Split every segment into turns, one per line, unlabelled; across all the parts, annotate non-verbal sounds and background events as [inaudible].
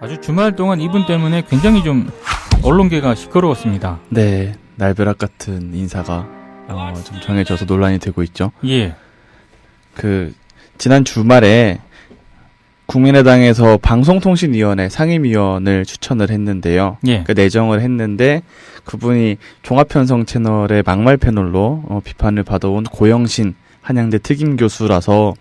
아주 주말 동안 이분 때문에 굉장히 좀 언론계가 시끄러웠습니다.
네, 날벼락 같은 인사가 어, 좀 정해져서 논란이 되고 있죠.
예.
그 지난 주말에 국민의당에서 방송통신위원회 상임위원을 추천을 했는데요.
예.
그 내정을 했는데 그분이 종합편성 채널의 막말 패널로 어, 비판을 받아온 고영신 한양대 특임 교수라서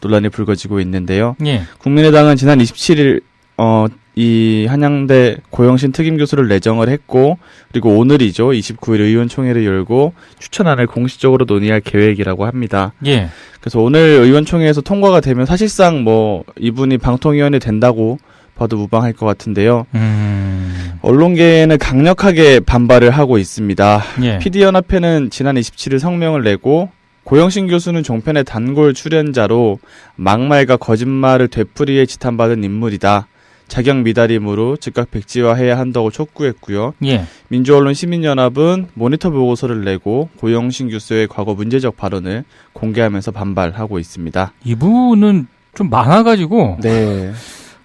논란이 불거지고 있는데요.
예.
국민의당은 지난 27일 어, 이 한양대 고영신 특임 교수를 내정을 했고 그리고 오늘이죠. 29일 의원총회를 열고 추천안을 공식적으로 논의할 계획이라고 합니다.
예.
그래서 오늘 의원총회에서 통과가 되면 사실상 뭐 이분이 방통위원회 된다고 봐도 무방할 것 같은데요.
음.
언론계는 강력하게 반발을 하고 있습니다.
예.
PD연합회는 지난 27일 성명을 내고 고영신 교수는 종편의 단골 출연자로 막말과 거짓말을 되풀이해 지탄받은 인물이다. 자격 미달임으로 즉각 백지화해야 한다고 촉구했고요.
예.
민주언론 시민연합은 모니터 보고서를 내고 고영신 교수의 과거 문제적 발언을 공개하면서 반발하고 있습니다.
이분은 좀 많아가지고
네.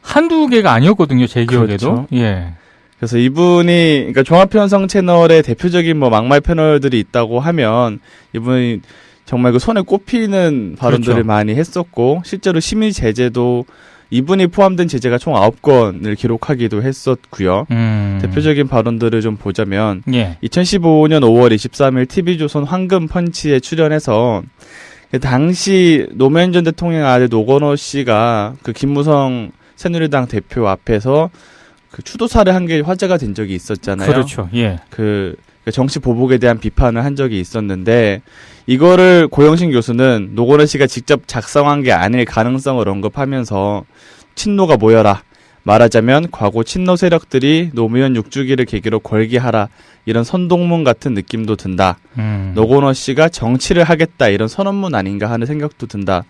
한두 개가 아니었거든요. 제 기억에도.
그렇죠.
예.
그래서 이분이 그러니까 종합편성 채널의 대표적인 뭐 막말 패널들이 있다고 하면 이분이 정말 그 손에 꼽히는 발언들을
그렇죠.
많이 했었고 실제로 심의 제재도 이분이 포함된 제재가 총 9건을 기록하기도 했었고요.
음.
대표적인 발언들을 좀 보자면
예.
2015년 5월 23일 TV조선 황금 펀치에 출연해서 그 당시 노무현 전 대통령 아들 노건호 씨가 그 김무성 새누리당 대표 앞에서 그 추도사를 한 게 화제가 된 적이 있었잖아요.
그렇죠. 예.
그, 그 정치 보복에 대한 비판을 한 적이 있었는데 이거를 고영신 교수는 노건호 씨가 직접 작성한 게 아닐 가능성을 언급하면서 친노가 모여라. 말하자면 과거 친노 세력들이 노무현 6주기를 계기로 걸기하라 이런 선동문 같은 느낌도 든다.
음.
노건호 씨가 정치를 하겠다 이런 선언문 아닌가 하는 생각도 든다.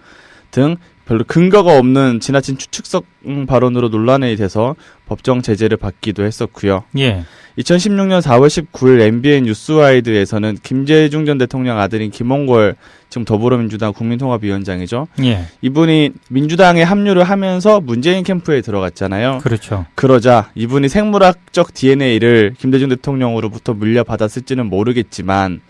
등 별로 근거가 없는 지나친 추측성 발언으로 논란이 돼서 법정 제재를 받기도 했었고요.
예.
2016년 4월 19일 MBN 뉴스와이드에서는 김대중 전 대통령 아들인 김홍걸 지금 더불어민주당 국민통합위원장이죠.
예.
이분이 민주당에 합류를 하면서 문재인 캠프에 들어갔잖아요.
그렇죠.
그러자 이분이 생물학적 DNA를 김대중 대통령으로부터 물려받았을지는 모르겠지만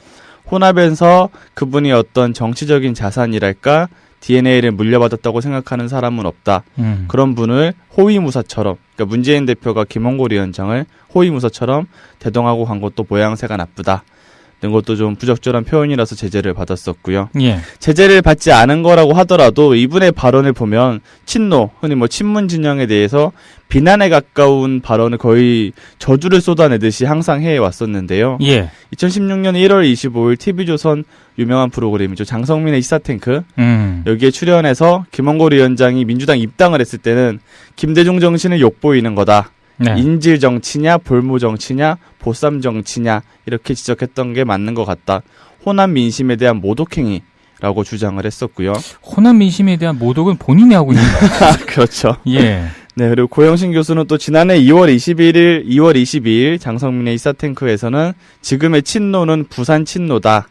혼합에서 그분이 어떤 정치적인 자산이랄까 DNA를 물려받았다고 생각하는 사람은 없다.
음.
그런 분을 호위무사처럼 그러니까 문재인 대표가 김홍골 위원장을 호위무사처럼 대동하고 간 것도 모양새가 나쁘다. 등 것도 좀 부적절한 표현이라서 제재를 받았었고요.
예.
제재를 받지 않은 거라고 하더라도 이분의 발언을 보면 친노, 흔히 뭐 친문 진영에 대해서 비난에 가까운 발언을 거의 저주를 쏟아내듯이 항상 해해 왔었는데요.
예.
2016년 1월 25일 TV조선 유명한 프로그램이죠. 장성민의 시사탱크.
음.
여기에 출연해서 김원골 위원장이 민주당 입당을 했을 때는 김대중 정신을 욕보이는 거다.
네.
인질 정치냐, 볼모 정치냐, 보쌈 정치냐 이렇게 지적했던 게 맞는 것 같다. 호남 민심에 대한 모독행위 라고 주장을 했었고요.
호남 민심에 대한 모독은 본인이 하고 있는 거예요. [laughs]
그렇죠.
예.
네, 그리고 고영신 교수는 또 지난해 2월 21일, 2월 22일 장성민의 이사탱크에서는 지금의 친노는 부산 친노다.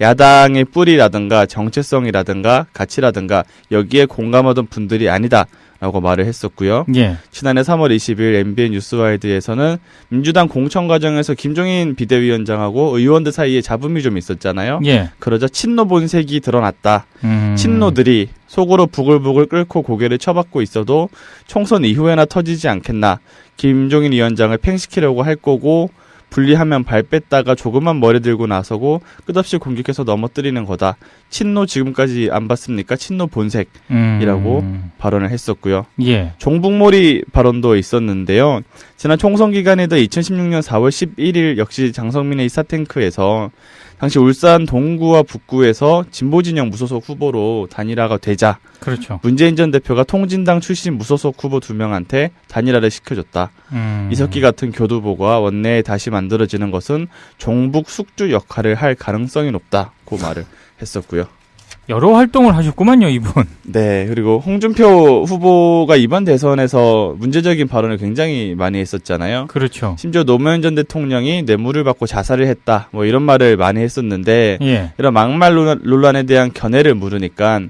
야당의 뿌리라든가 정체성이라든가 가치라든가 여기에 공감하던 분들이 아니다. 라고 말을 했었고요.
예.
지난해 3월 20일 MBN 뉴스와이드에서는 민주당 공천 과정에서 김종인 비대위원장하고 의원들 사이에 잡음이 좀 있었잖아요.
예.
그러자 친노 본색이 드러났다.
음.
친노들이 속으로 부글부글 끓고 고개를 쳐박고 있어도 총선 이후에나 터지지 않겠나. 김종인 위원장을 팽시키려고 할 거고 분리하면 발 뺐다가 조금만 머리 들고 나서고 끝없이 공격해서 넘어뜨리는 거다. 친노 지금까지 안 봤습니까? 친노 본색이라고
음.
발언을 했었고요.
예.
종북몰이 발언도 있었는데요. 지난 총선 기간에도 2016년 4월 11일 역시 장성민의 이 사탱크에서 당시 울산 동구와 북구에서 진보진영 무소속 후보로 단일화가 되자
그렇죠.
문재인 전 대표가 통진당 출신 무소속 후보 두 명한테 단일화를 시켜줬다.
음.
이석기 같은 교두보가 원내에 다시 만들어지는 것은 종북 숙주 역할을 할 가능성이 높다고 말을 했었고요.
여러 활동을 하셨구만요, 이분.
네, 그리고 홍준표 후보가 이번 대선에서 문제적인 발언을 굉장히 많이 했었잖아요.
그렇죠.
심지어 노무현 전 대통령이 뇌물을 받고 자살을 했다. 뭐 이런 말을 많이 했었는데
예.
이런 막말 논란- 논란에 대한 견해를 물으니까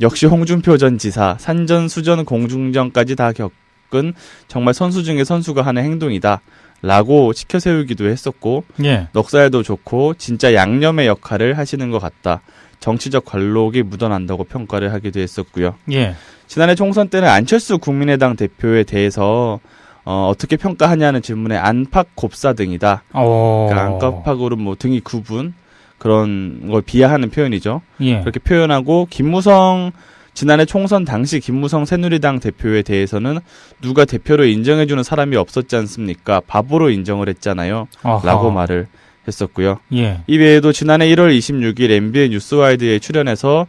역시 홍준표 전 지사 산전 수전 공중전까지 다 겪, 행동은 정말 선수 중에 선수가 하는 행동이다. 라고 시켜 세우기도 했었고
예.
넉살도 좋고 진짜 양념의 역할을 하시는 것 같다. 정치적 관록이 묻어난다고 평가를 하기도 했었고요.
예.
지난해 총선 때는 안철수 국민의당 대표에 대해서 어, 어떻게 평가하냐는 질문에 안팎 곱사 등이다.
어.
그러니까 안팎으로 뭐 등이 구분 그런 걸 비하하는 표현이죠.
예.
그렇게 표현하고 김무성 지난해 총선 당시 김무성 새누리당 대표에 대해서는 누가 대표로 인정해주는 사람이 없었지 않습니까? 바보로 인정을 했잖아요.
아하.
라고 말을 했었고요.
예.
이 외에도 지난해 1월 26일 MBN 뉴스와이드에 출연해서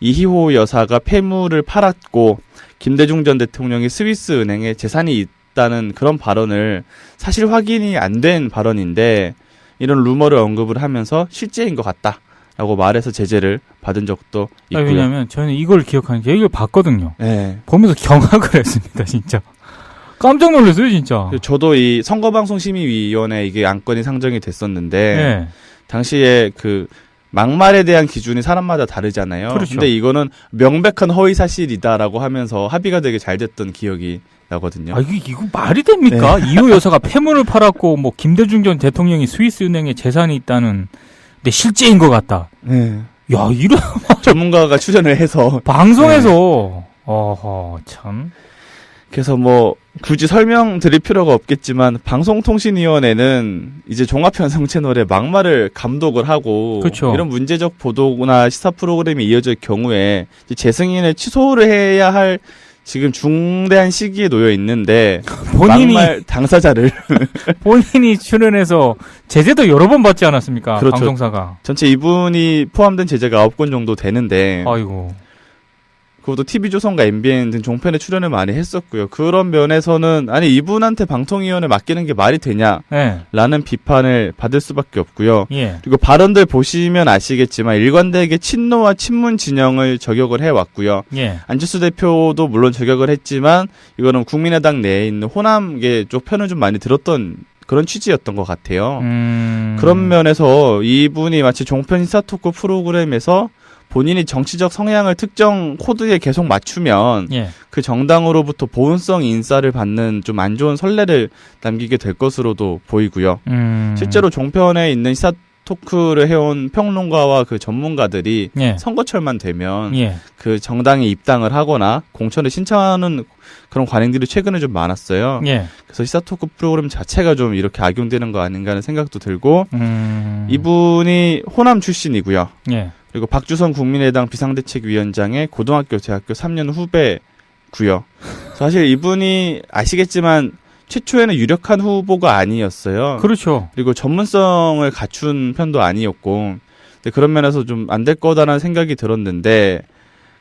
이희호 여사가 폐물을 팔았고 김대중 전 대통령이 스위스 은행에 재산이 있다는 그런 발언을 사실 확인이 안 된 발언인데 이런 루머를 언급을 하면서 실제인 것 같다 라고 말해서 제재를 받은 적도
아,
있고요.
왜냐면 저는 이걸 기억하는 게 이걸 봤거든요.
네.
보면서 경악을 했습니다, 진짜. 깜짝 놀랐어요, 진짜.
그래서 저도 이 선거방송심의위원회 이게 안건이 상정이 됐었는데
예.
당시에 그 막말에 대한 기준이 사람마다 다르잖아요.
그렇죠.
근데 이거는 명백한 허위 사실이다라고 하면서 합의가 되게 잘 됐던 기억이 나거든요.
아, 이게, 이거 말이 됩니까?
네.
이호 여사가 폐물을 팔았고, 뭐, 김대중 전 대통령이 스위스 은행에 재산이 있다는, 근데 실제인 것 같다.
네.
야, 이런
전문가가 출연을 해서
방송에서,
네.
어허, 참.
그래서 뭐 굳이 설명드릴 필요가 없겠지만 방송통신위원회는 이제 종합편성 채널에 막말을 감독을 하고
그쵸.
이런 문제적 보도나 시사 프로그램이 이어질 경우에 재승인을 취소를 해야 할 지금 중대한 시기에 놓여 있는데 [laughs]
본인이,
막말 당사자를 [laughs]
본인이 출연해서 제재도 여러 번 받지 않았습니까?
그렇죠.
방송사가.
전체 이분이 포함된 제재가 9건 정도 되는데
아이고.
그것도 TV조선과 MBN 등 종편에 출연을 많이 했었고요. 그런 면에서는 아니 이분한테 방통위원회 맡기는 게 말이 되냐라는
예.
비판을 받을 수밖에 없고요.
예.
그리고 발언들 보시면 아시겠지만 일관되게 친노와 친문 진영을 저격을 해왔고요.
예.
안철수 대표도 물론 저격을 했지만 이거는 국민의당 내에 있는 호남계 쪽 편을 좀 많이 들었던 그런 취지였던 것 같아요.
음.
그런 면에서 이분이 마치 종편 시사 토크 프로그램에서 본인이 정치적 성향을 특정 코드에 계속 맞추면
예.
그 정당으로부터 보온성 인사를 받는 좀 안 좋은 선례를 남기게 될 것으로도 보이고요.
음.
실제로 종편에 있는 시사 토크를 해온 평론가와 그 전문가들이
예.
선거철만 되면
예.
그 정당에 입당을 하거나 공천을 신청하는 그런 관행들이 최근에 좀 많았어요.
예.
그래서 시사 토크 프로그램 자체가 좀 이렇게 악용되는 거 아닌가 하는 생각도 들고
음.
이분이 호남 출신이고요.
예.
그리고 박주선 국민의당 비상대책위원장의 고등학교, 대학교 3년 후배고요. [laughs] 사실 이분이 아시겠지만 최초에는 유력한 후보가 아니었어요.
그렇죠.
그리고 전문성을 갖춘 편도 아니었고, 그런 면에서 좀 안 될 거다라는 생각이 들었는데,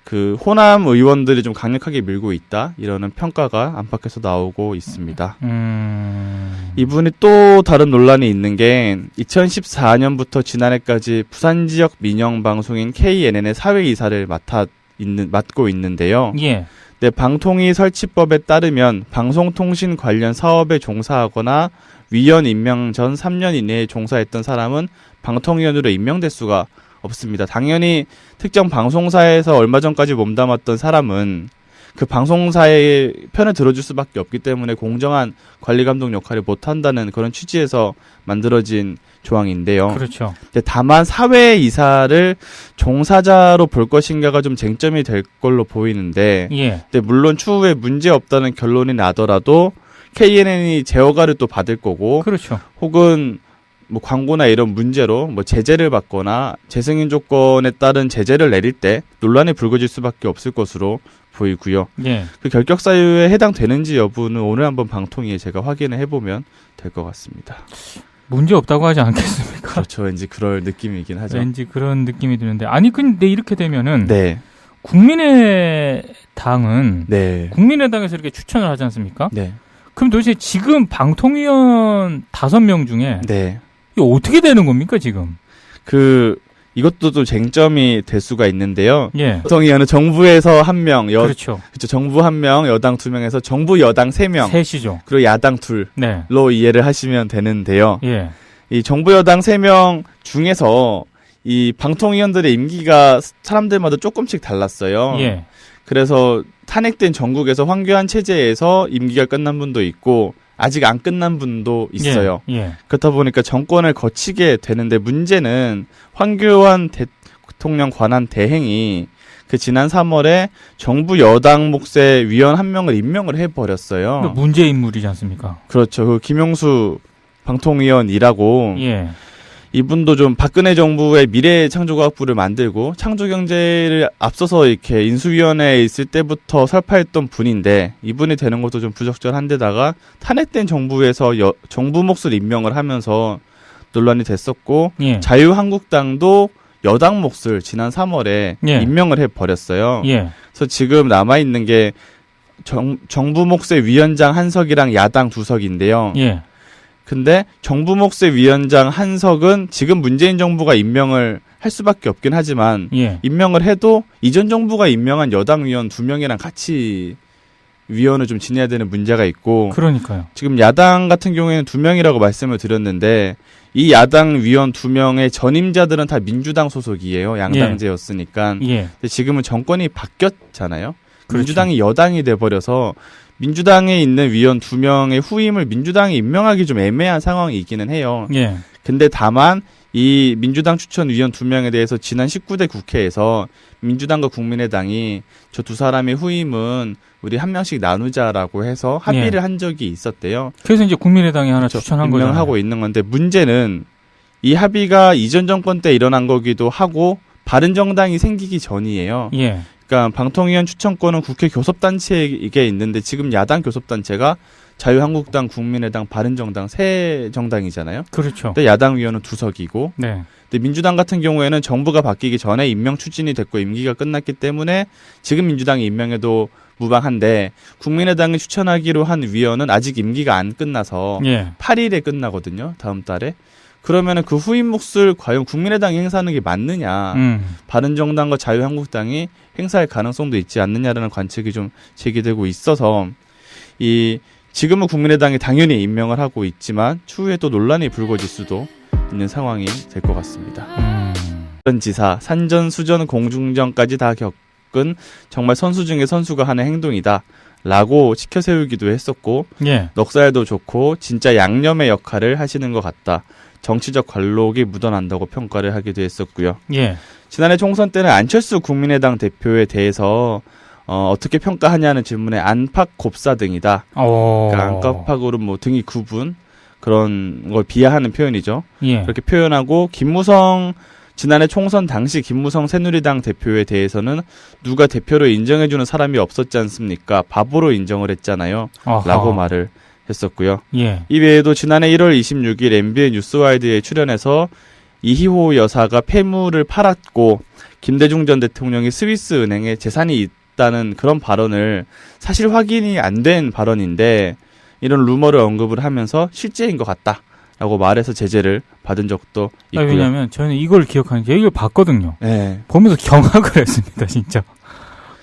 그 호남 의원들이 좀 강력하게 밀고 있다 이러는 평가가 안팎에서 나오고 있습니다.
음.
이분이 또 다른 논란이 있는 게 2014년부터 지난해까지 부산 지역 민영 방송인 KNN의 사회 이사를 맡아 있는 맡고 있는데요.
예.
네, 방통위 설치법에 따르면 방송통신 관련 사업에 종사하거나 위원 임명 전 3년 이내에 종사했던 사람은 방통위원으로 임명될 수가 없습니다. 당연히 특정 방송사에서 얼마 전까지 몸담았던 사람은 그 방송사의 편을 들어줄 수밖에 없기 때문에 공정한 관리 감독 역할을 못 한다는 그런 취지에서 만들어진 조항인데요.
그렇죠.
다만 사회 이사를 종사자로 볼 것인가가 좀 쟁점이 될 걸로 보이는데
예.
근데 물론 추후에 문제 없다는 결론이 나더라도 KNN이 제어가를 또 받을 거고
그렇죠.
혹은 뭐 광고나 이런 문제로 뭐 제재를 받거나 재승인 조건에 따른 제재를 내릴 때 논란이 불거질 수밖에 없을 것으로 보이고요.
예.
그 결격 사유에 해당되는지 여부는 오늘 한번 방통위에 제가 확인을 해보면 될 것 같습니다.
문제 없다고 하지 않겠습니까?
그렇죠. 왠지 그럴 느낌이긴 하죠.
왠지 그런 느낌이 드는데 아니 근데 이렇게 되면은
네,
국민의당은
네,
국민의당에서 이렇게 추천을 하지 않습니까?
네,
그럼 도대체 지금 방통위원 다섯 명 중에
네.
이게 어떻게 되는 겁니까 지금?
그 이것도 또 쟁점이 될 수가 있는데요.
예.
방통위원은 정부에서 한 명, 여,
그렇죠.
그렇죠. 정부 한 명, 여당 두 명에서 정부 여당 세 명,
셋이죠.
그리고 야당 둘.
네.
로 이해를 하시면 되는데요.
예.
이 정부 여당 3명 중에서 이 방통위원들의 임기가 사람들마다 조금씩 달랐어요.
예.
그래서 탄핵된 전국에서 황교안 체제에서 임기가 끝난 분도 있고 아직 안 끝난 분도 있어요.
예. 예.
그렇다 보니까 정권을 거치게 되는데 문제는 황교안 대통령 관한 대행이 그 지난 3월에 정부 여당 몫의 위원 한 명을 임명을 해버렸어요.
그러니까 문제 인물이지 않습니까?
그렇죠. 그 김용수 방통위원이라고
예.
이분도 좀 박근혜 정부의 미래 창조과학부를 만들고 창조경제를 앞서서 이렇게 인수위원회에 있을 때부터 설파했던 분인데 이분이 되는 것도 좀 부적절한데다가 탄핵된 정부에서 여- 정부 몫을 임명을 하면서 논란이 됐었고
예.
자유한국당도 여당 몫을 지난 3월에
예.
임명을 해 버렸어요.
예.
그래서 지금 남아 있는 게 정, 정부 몫의 위원장 한 석이랑 야당 두 석인데요.
예.
근데 정부 몫의 위원장 한석은 지금 문재인 정부가 임명을 할 수밖에 없긴 하지만
예.
임명을 해도 이전 정부가 임명한 여당 위원 두 명이랑 같이 위원을 좀 지내야 되는 문제가 있고
그러니까요.
지금 야당 같은 경우에는 두 명이라고 말씀을 드렸는데 이 야당 위원 두 명의 전임자들은 다 민주당 소속이에요. 양당제였으니까.
예.
근데 지금은 정권이 바뀌었잖아요.
그렇죠.
민주당이 여당이 돼 버려서 민주당에 있는 위원 두 명의 후임을 민주당이 임명하기 좀 애매한 상황이기는 해요.
예.
근데 다만 이 민주당 추천 위원 두 명에 대해서 지난 19대 국회에서 민주당과 국민의당이 저 두 사람의 후임은 우리 한 명씩 나누자라고 해서 합의를
예.
한 적이 있었대요.
그래서 이제 국민의당이 하나
저
추천한 거잖아요.
임명하고 있는 건데 문제는 이 합의가 이전 정권 때 일어난 거기도 하고 바른 정당이 생기기 전이에요.
예.
그러니까 방통위원 추천권은 국회 교섭단체에게 있는데 지금 야당 교섭단체가 자유한국당, 국민의당, 바른정당 세 정당이잖아요.
그렇죠.
근데 야당 위원은 두 석이고,
네.
근데 민주당 같은 경우에는 정부가 바뀌기 전에 임명 추진이 됐고 임기가 끝났기 때문에 지금 민주당이 임명해도 무방한데 국민의당이 추천하기로 한 위원은 아직 임기가 안 끝나서
예.
8일에 끝나거든요. 다음 달에. 그러면은 그 후임 몫을 과연 국민의당이 행사하는 게 맞느냐?
음.
바른정당과 자유한국당이 행사할 가능성도 있지 않느냐라는 관측이 좀 제기되고 있어서 이 지금은 국민의당이 당연히 임명을 하고 있지만 추후에 또 논란이 불거질 수도 있는 상황이 될 것 같습니다.
음.
전 지사 산전 수전 공중전까지 다 겪은 정말 선수 중에 선수가 하는 행동이다. 라고 치켜 세우기도 했었고
예.
넉살도 좋고 진짜 양념의 역할을 하시는 것 같다. 정치적 관록이 묻어난다고 평가를 하기도 했었고요.
예.
지난해 총선 때는 안철수 국민의당 대표에 대해서 어, 어떻게 평가하냐는 질문에 안팎 곱사 등이다.
어.
그러니까 안팎으로 뭐 등이 구분 그런 걸 비하하는 표현이죠.
예.
그렇게 표현하고 김무성 지난해 총선 당시 김무성 새누리당 대표에 대해서는 누가 대표로 인정해주는 사람이 없었지 않습니까? 바보로 인정을 했잖아요.
아하.
라고 말을 했었고요.
예.
이 외에도 지난해 1월 26일 MBN 뉴스와이드에 출연해서 이희호 여사가 폐물을 팔았고 김대중 전 대통령이 스위스 은행에 재산이 있다는 그런 발언을 사실 확인이 안 된 발언인데 이런 루머를 언급을 하면서 실제인 것 같다 라고 말해서 제재를 받은 적도
아,
있고요.
왜냐면 저는 이걸 기억하는 게 이걸 봤거든요.
네.
보면서 경악을 했습니다, 진짜.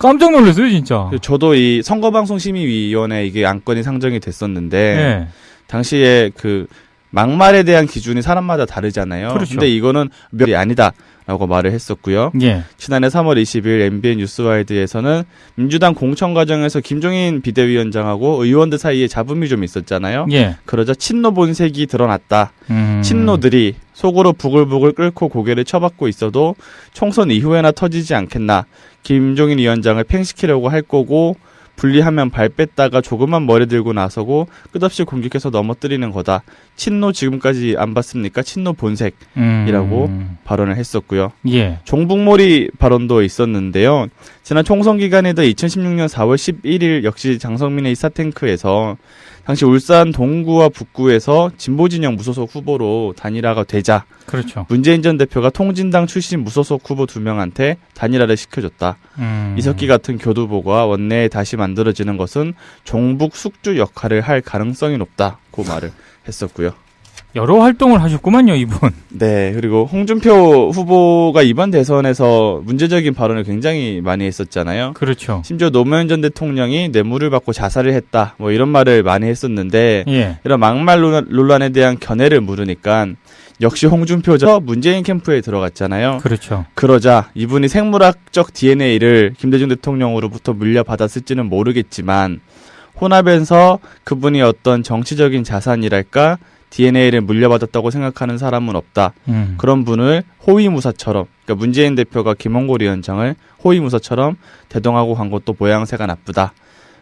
깜짝 놀랐어요, 진짜.
그래서 저도 이 선거방송심의위원회 이게 안건이 상정이 됐었는데
예.
당시에 그 막말에 대한 기준이 사람마다 다르잖아요.
그렇죠.
근데 이거는 몇이 아니다라고 말을 했었고요.
예.
지난해 3월 20일 MBN 뉴스와이드에서는 민주당 공천 과정에서 김종인 비대위원장하고 의원들 사이에 잡음이 좀 있었잖아요.
예.
그러자 친노 본색이 드러났다.
음.
친노들이 속으로 부글부글 끓고 고개를 쳐박고 있어도 총선 이후에나 터지지 않겠나. 김종인 위원장을 팽시키려고 할 거고 분리하면 발 뺐다가 조그만 머리 들고 나서고 끝없이 공격해서 넘어뜨리는 거다. 친노 지금까지 안 봤습니까? 친노 본색이라고
음.
발언을 했었고요.
예.
종북몰이 발언도 있었는데요. 지난 총선 기간에도 2016년 4월 11일 역시 장성민의 이 사탱크에서 당시 울산 동구와 북구에서 진보진영 무소속 후보로 단일화가 되자
그렇죠.
문재인 전 대표가 통진당 출신 무소속 후보 두 명한테 단일화를 시켜줬다.
음.
이석기 같은 교두보가 원내에 다시 만들어지는 것은 종북 숙주 역할을 할 가능성이 높다고 말을 했었고요.
여러 활동을 하셨구만요, 이분. [laughs]
네, 그리고 홍준표 후보가 이번 대선에서 문제적인 발언을 굉장히 많이 했었잖아요.
그렇죠.
심지어 노무현 전 대통령이 뇌물을 받고 자살을 했다. 뭐 이런 말을 많이 했었는데
예.
이런 막말 논란- 논란에 대한 견해를 물으니까 역시 홍준표 전 문재인 캠프에 들어갔잖아요.
그렇죠.
그러자 이분이 생물학적 DNA를 김대중 대통령으로부터 물려받았을지는 모르겠지만 혼합에서 그분이 어떤 정치적인 자산이랄까 DNA를 물려받았다고 생각하는 사람은 없다.
음.
그런 분을 호위무사처럼 그러니까 문재인 대표가 김홍골 위원장을 호위무사처럼 대동하고 간 것도 모양새가 나쁘다.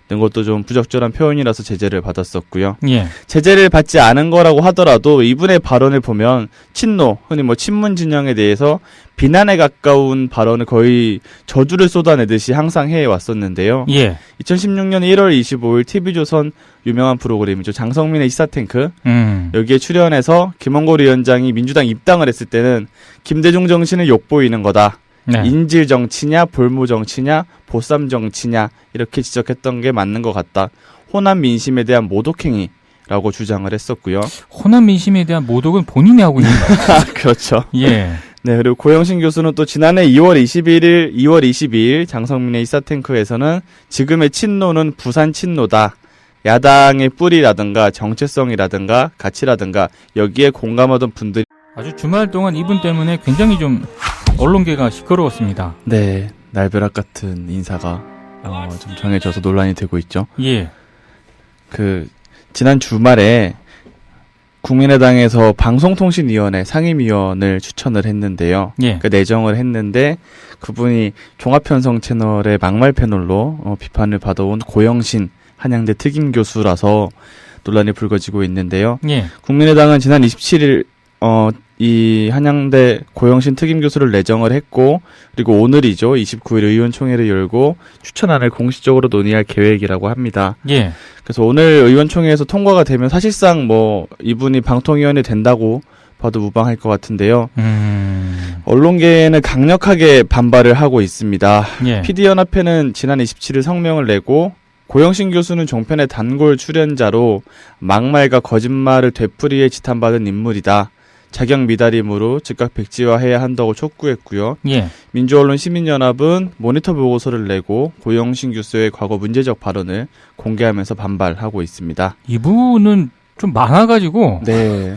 는 것도 좀 부적절한 표현이라서 제재를 받았었고요.
예.
제재를 받지 않은 거라고 하더라도 이분의 발언을 보면 친노, 흔히 뭐 친문 진영에 대해서 비난에 가까운 발언을 거의 저주를 쏟아내듯이 항상 해 왔었는데요.
예.
2016년 1월 25일 TV조선 유명한 프로그램이죠. 장성민의 시사탱크.
음.
여기에 출연해서 김원골 위원장이 민주당 입당을 했을 때는 김대중 정신을 욕보이는 거다.
네.
인질 정치냐, 볼모 정치냐, 보쌈 정치냐 이렇게 지적했던 게 맞는 것 같다. 호남 민심에 대한 모독행위 라고 주장을 했었고요.
호남 민심에 대한 모독은 본인이 하고 있는 거예요. [laughs]
그렇죠.
예.
네, 그리고 고영신 교수는 또 지난해 2월 21일, 2월 22일 장성민의 이사탱크에서는 지금의 친노는 부산 친노다. 야당의 뿌리라든가 정체성이라든가 가치라든가 여기에 공감하던 분들이
아주 주말 동안 이분 때문에 굉장히 좀 언론계가 시끄러웠습니다.
네, 날벼락 같은 인사가 어, 좀 정해져서 논란이 되고 있죠.
예.
그 지난 주말에 국민의당에서 방송통신위원회 상임위원을 추천을 했는데요.
예.
그 내정을 했는데 그분이 종합편성 채널의 막말 패널로 어, 비판을 받아온 고영신 한양대 특임 교수라서 논란이 불거지고 있는데요.
예.
국민의당은 지난 27일 어, 이 한양대 고영신 특임 교수를 내정을 했고 그리고 오늘이죠. 29일 의원총회를 열고 추천안을 공식적으로 논의할 계획이라고 합니다.
예.
그래서 오늘 의원총회에서 통과가 되면 사실상 뭐 이분이 방통위원이 된다고 봐도 무방할 것 같은데요.
음.
언론계에는 강력하게 반발을 하고 있습니다.
예.
PD연합회는 지난 27일 성명을 내고 고영신 교수는 종편의 단골 출연자로 막말과 거짓말을 되풀이해 지탄받은 인물이다. 자격 미달임으로 즉각 백지화해야 한다고 촉구했고요.
예.
민주언론 시민연합은 모니터 보고서를 내고 고영신 교수의 과거 문제적 발언을 공개하면서 반발하고 있습니다.
이분은 좀 많아가지고
네.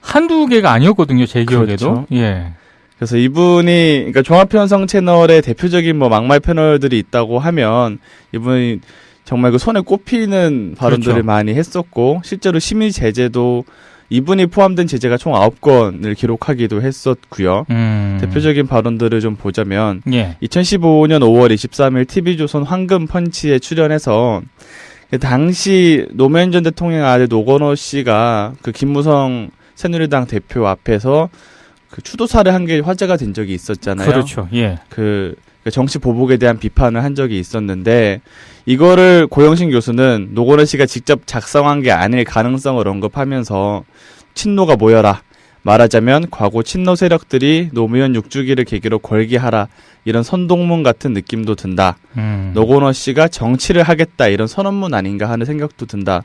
한두 개가 아니었거든요. 제 기억에도.
그렇죠.
예.
그래서 이분이 그러니까 종합편성 채널의 대표적인 뭐 막말 패널들이 있다고 하면 이분이 정말 그 손에 꼽히는 발언들을
그렇죠.
많이 했었고 실제로 심의 제재도 이분이 포함된 제재가 총 9건을 기록하기도 했었고요.
음.
대표적인 발언들을 좀 보자면
예.
2015년 5월 23일 TV조선 황금 펀치에 출연해서 그 당시 노무현 전 대통령 아들 노건호 씨가 그 김무성 새누리당 대표 앞에서 그 추도사를 한 게 화제가 된 적이 있었잖아요.
그렇죠. 예.
그, 그 정치 보복에 대한 비판을 한 적이 있었는데 이거를 고영신 교수는 노건호 씨가 직접 작성한 게 아닐 가능성을 언급하면서 친노가 모여라. 말하자면 과거 친노 세력들이 노무현 6주기를 계기로 걸기하라 이런 선동문 같은 느낌도 든다.
음.
노건호 씨가 정치를 하겠다 이런 선언문 아닌가 하는 생각도 든다.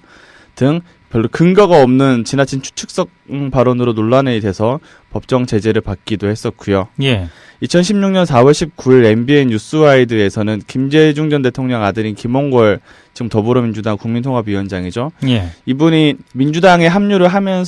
등 별로 근거가 없는 지나친 추측성 발언으로 논란이 돼서 법정 제재를 받기도 했었고요.
예.
2016년 4월 19일 MBN 뉴스와이드에서는 김대중 전 대통령 아들인 김홍걸 지금 더불어민주당 국민통합위원장이죠.
예.
이분이 민주당에 합류를 하면서